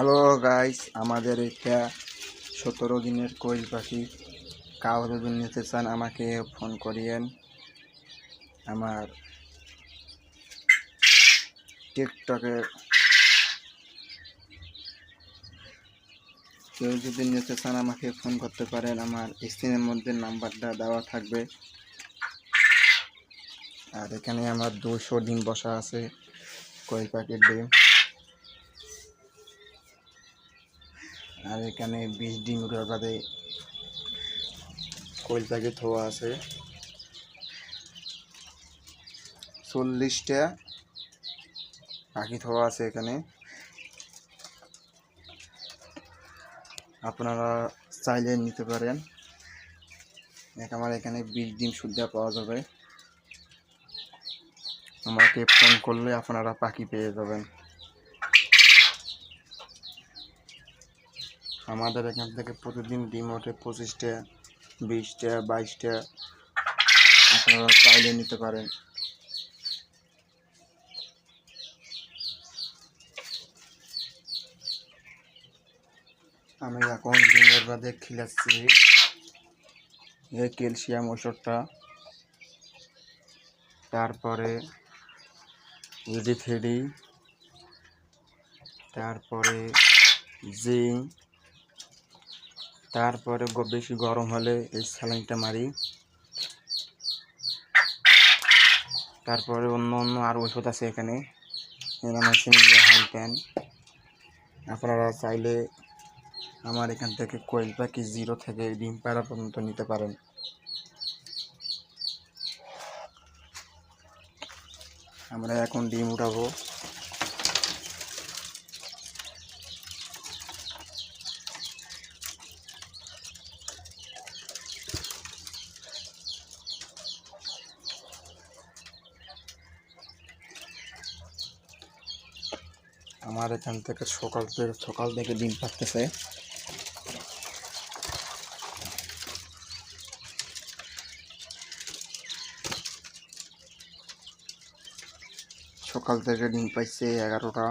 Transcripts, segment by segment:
Hello guys আমাদের এটা সতেরো দিনের কোয়েল পাখি কাউ যদি নিতে চান, আমাকে ফোন করিয়েন। আমার টিকটকে কেউ যদি নিতে চান, আমাকে ফোন করতে পারেন। আমার স্ক্রিনের মধ্যে নাম্বারটা দেওয়া থাকবে। আর এখানে আমার দুশো ডিম বসা আছে কোয়েল পাখির ডিম? আর এখানে বিশ ডিম উঠার বাদে কোয়েল থোয়া আছে। চল্লিশটা পাখি থোয়া আছে এখানে। আপনারা চাইলে নিতে পারেন। এক আমার এখানে বিশ ডিম, সুদ্ধা পাওয়া যাবে। আমাকে ফোন করলে আপনারা পাখি পেয়ে যাবেন। আমাদের এখান থেকে প্রতিদিন ডিম ওঠে পঁচিশটা, বিশটা, বাইশটা। আপনারা চাইলে নিতে পারেন। আমি এখন ডিমের বাদে খিলাচ্ছি। এই ক্যালসিয়াম ওষুধটা। তারপরে ইডি ফিডি তারপরে জিঙ্ক। তারপরে বেশি গরম হলে এই স্যালাইনটা মারি। তারপরে অন্য অন্য আরও ওষুধ আছে এখানে। Machine hand pan. আপনারা চাইলে আমার এখান থেকে কোয়েল পাখি জিরো থেকে ডিম পাড়া পর্যন্ত নিতে পারেন। আমরা এখন ডিম উঠাবো। আমার এখান থেকে সকাল থেকে সকাল থেকে ডিম পাচ্ছে সকাল থেকে ডিম পাইছে এগারোটা।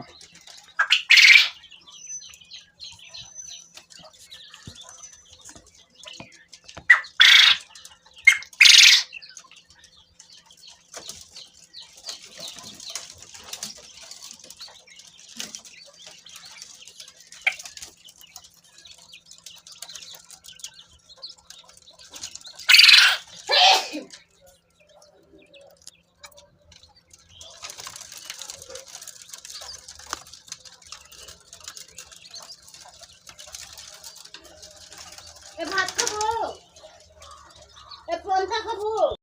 এ